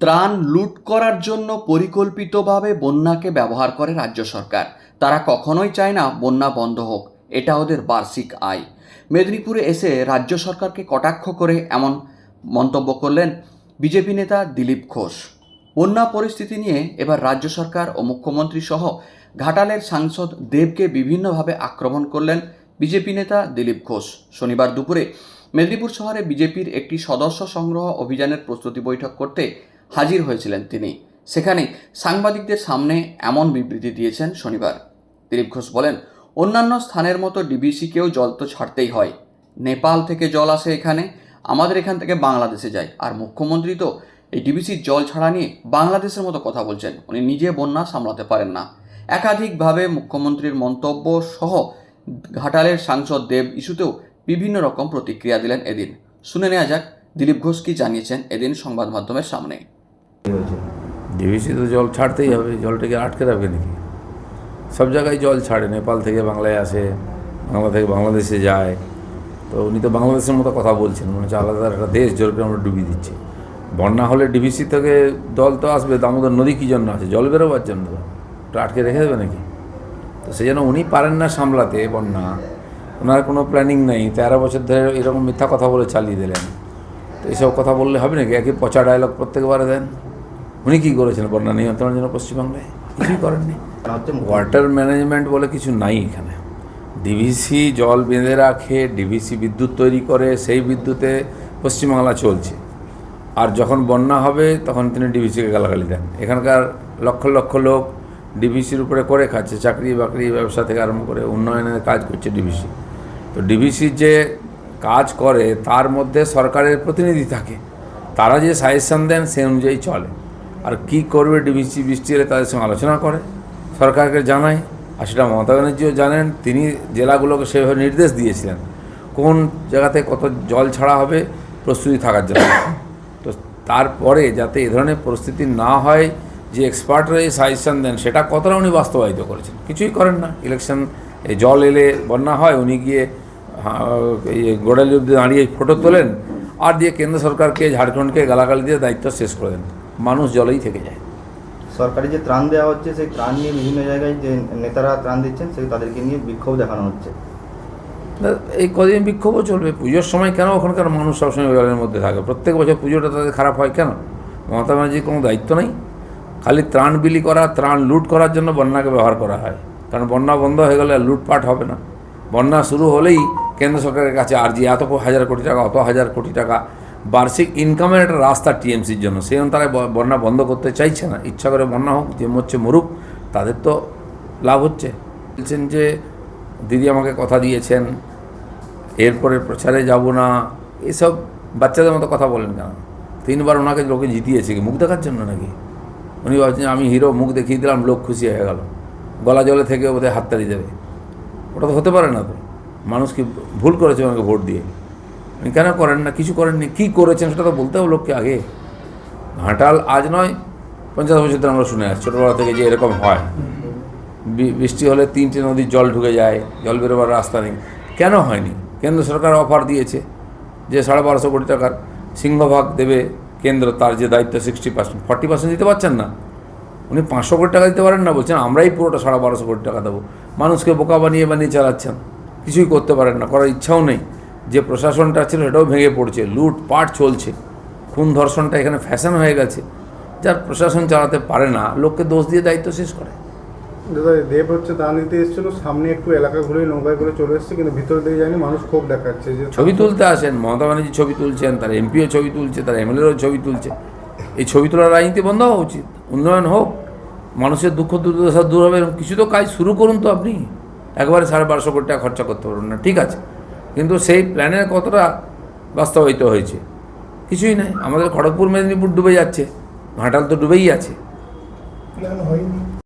ত্রাণ লুট করার জন্য পরিকল্পিতভাবে বন্যাকে ব্যবহার করে রাজ্য সরকার। তারা কখনোই চায় না বন্যা বন্ধ হোক। এটা ওদের বার্ষিক আয়। মেদিনীপুরে এসে রাজ্য সরকারকে কটাক্ষ করে এমন মন্তব্য করলেন বিজেপি নেতা দিলীপ ঘোষ। বন্যা পরিস্থিতি নিয়ে এবার রাজ্য সরকার ও মুখ্যমন্ত্রী সহ ঘাটালের সাংসদ দেবকে বিভিন্নভাবে আক্রমণ করলেন বিজেপি নেতা দিলীপ ঘোষ। শনিবার দুপুরে মেদিনীপুর শহরে বিজেপির একটি সদস্য সংগ্রহ অভিযানের প্রস্তুতি বৈঠক করতে হাজির হয়েছিলেন তিনি। সেখানে সাংবাদিকদের সামনে এমন বিবৃতি দিয়েছেন শনিবার। দিলীপ ঘোষ বলেন, অন্যান্য স্থানের মতো ডিবিসিকেও জল তো ছাড়তেই হয়। নেপাল থেকে জল আসে এখানে, আমাদের এখান থেকে বাংলাদেশে যায়। আর মুখ্যমন্ত্রী তো এই ডিবিসির জল ছাড়া নিয়ে বাংলাদেশের মতো কথা বলছেন। উনি নিজে বন্যা সামলাতে পারেন না। একাধিকভাবে মুখ্যমন্ত্রীর মন্তব্য সহ ঘাটালের সাংসদ দেব ইস্যুতেও বিভিন্ন রকম প্রতিক্রিয়া দিলেন এদিন। শুনে নেওয়া যাক, দিলীপ ঘোষ কি জানিয়েছেন এদিন সংবাদ মাধ্যমের সামনে। ডিভিসি তো জল ছাড়তেই হবে, জলটাকে আটকে রাখবে নাকি? সব জায়গায় জল ছাড়ে, নেপাল থেকে বাংলায় আসে, বাংলা থেকে বাংলাদেশে যায়। তো উনি তো বাংলাদেশের মতো কথা বলছেন, মনে হচ্ছে আলাদা একটা দেশ জলকে আমরা ডুবিয়ে দিচ্ছি। বন্যা হলে ডিভিসি থেকে জল তো আসবে, দামোদর নদী কী জন্য আছে? জল বেরোবার জন্য ওটা আটকে রেখে দেবে নাকি? তো সেই জন্য উনি পারেন না সামলাতে বন্যা। ওনার কোনো প্ল্যানিং নেই, তেরো বছর ধরে এরকম মিথ্যা কথা বলে চালিয়ে দিলেন। তো এইসব কথা বললে হবে নাকি? একই পচা ডায়লগ প্রত্যেকবারে দেন। উনি কী করেছেন বন্যা নিয়ন্ত্রণের জন্য পশ্চিমবাংলায় কিছুই করেননি। ওয়াটার ম্যানেজমেন্ট বলে কিছু নাই এখানে। ডিভিসি জল বেঁধে রাখে ডিভিসি বিদ্যুৎ তৈরি করে সেই বিদ্যুতে পশ্চিমবাংলা চলছে। আর যখন বন্যা হবে তখন তিনি ডিভিসিকে গালাগালি দেন। এখানকার লক্ষ লক্ষ লোক ডিভিসির উপরে করে খাচ্ছে চাকরি বাকরি ব্যবসা থেকে আরম্ভ করে উন্নয়নের কাজ করছে ডিভিসি তো ডিভিসির যে কাজ করে তার মধ্যে সরকারের প্রতিনিধি থাকে। তারা যে সাজেশন দেন সে অনুযায়ী চলে। আর কি করবে ডিভিসি বৃষ্টি এলে তাদের সঙ্গে আলোচনা করে। সরকারকে জানায় আর সেটা মমতা ব্যানার্জিও জানেন, তিনি জেলাগুলোকে সেভাবে নির্দেশ দিয়েছিলেন। কোন জায়গাতে কত জল ছাড়া হবে, প্রস্তুতি থাকার জন্য। তো তারপরে যাতে এ ধরনের পরিস্থিতি না হয়, যে এক্সপার্টরা এই সাজেশন দেন, সেটা কতটা উনি বাস্তবায়িত করেছেন? কিছুই করেন না। ইলেকশন জল এলে বন্যা হয়, উনি গিয়ে এই গোড়ালি অব্দি দাঁড়িয়ে ফটো তোলেন, আর দিয়ে কেন্দ্র সরকারকে, ঝাড়খণ্ডকে গালাগালি দিয়ে দায়িত্ব শেষ করে দেন। মানুষ জলেই থেকে যায়। সরকারি যে ত্রাণ দেওয়া হচ্ছে সেই ত্রাণ নিয়ে বিভিন্ন জায়গায় যে নেতারা ত্রাণ দিচ্ছেন সেই তাদেরকে নিয়ে বিক্ষোভ দেখানো হচ্ছে। এই কদিন বিক্ষোভও চলবে। পুজোর সময় কেন ওখানকার মানুষ সবসময় জলের মধ্যে থাকে? প্রত্যেক বছর পুজোটা তাদের খারাপ হয় কেন? মমতা ব্যানার্জির কোনো দায়িত্ব নেই? খালি ত্রাণ বিলি করা ত্রাণ লুট করার জন্য বন্যাকে ব্যবহার করা হয়। কারণ বন্যা বন্ধ হয়ে গেলে আর লুটপাট হবে না। বন্যা শুরু হলেই কেন্দ্র সরকারের কাছে আর যে এত হাজার কোটি টাকা অত হাজার কোটি টাকা বার্ষিক ইনকামের একটা রাস্তা টিএমসির জন্য। সেই জন্য তারা বন্যা বন্ধ করতে চাইছে না। ইচ্ছা করে বন্যা হোক, যে মরছে মরুক, তাদের তো লাভ হচ্ছে। বলছেন যে, দিদি আমাকে কথা দিয়েছেন এরপরে প্রচারে যাব না। এসব বাচ্চাদের মতো কথা বলেন কেন? তিনবার ওনাকে লোকে জিতিয়েছে কি? মুখ দেখার জন্য নাকি? উনি ভাবছেন, আমি হিরো, মুখ দেখিয়ে দিলাম, লোক খুশি হয়ে গেল। গলা জলে থেকে ওদের হাততালি দেবে। ওটা তো হতে পারে না তো। মানুষ কি ভুল করেছে ওনাকে ভোট দিয়ে? উনি কেন করেন না? কিছু করেননি। কী করেছেন সেটা তো বলতে হবে লোককে আগে। ঘাটাল আজ নয়, পঞ্চাশ বছর ধরে আমরা শুনে আসছি। ছোটোবেলা থেকে যে এরকম হয়। বৃষ্টি হলে তিনটে নদীর জল ঢুকে যায়, জল বেরোবার রাস্তা নেই। কেন হয়নি? কেন্দ্র সরকার অফার দিয়েছে যে সাড়ে বারোশো কোটি টাকার সিংহভাগ দেবে কেন্দ্র, তার যে দায়িত্ব সিক্সটি পার্সেন্ট। ফর্টি পার্সেন্ট দিতে পারছেন না। উনি পাঁচশো কোটি টাকা দিতে পারেন না? বলছেন, আমরাই পুরোটা সাড়ে বারোশো কোটি টাকা দেবো। মানুষকে বোকা বানিয়ে বানিয়ে চালাচ্ছেন। কিছুই করতে পারেন না, করার ইচ্ছাও নেই। যে প্রশাসনটা ছিল সেটাও ভেঙে পড়ছে লুটপাট চলছে খুন ধর্ষণটা এখানে ফ্যাশন হয়ে গেছে যার প্রশাসন চালাতে পারে না লোককে দোষ দিয়ে দায়িত্ব শেষ করে। দাদা দেব হচ্ছে দান দিতে এসেছিল সামনে একটু এলাকা ঘুরে নৌকায় করে চলে এসেছে কিন্তু ভিতর দিকে যায়নি মানুষ ক্ষোভ দেখাচ্ছে যে ছবি তুলতে আসেন মমতা ব্যানার্জি ছবি তুলছেন তার এমপিও ছবি তুলছে তার এমএলএরও ছবি তুলছে। এই ছবি তোলার রাজনীতি বন্ধ হওয়া উচিত উন্নয়ন হোক মানুষের দুঃখ দুর্দশা দূর হবে কিছু তো কাজ শুরু করুন তো আপনি। একবারে সাড়ে বারোশো কোটি টাকা খরচা করতে পারবেন না ঠিক আছে। কিন্তু সেই প্ল্যানের কতটা বাস্তবায়িত হয়েছে? কিছুই নাই। আমাদের খড়গপুর, মেদিনীপুর ডুবে যাচ্ছে। ঘাটাল তো ডুবেই আছে।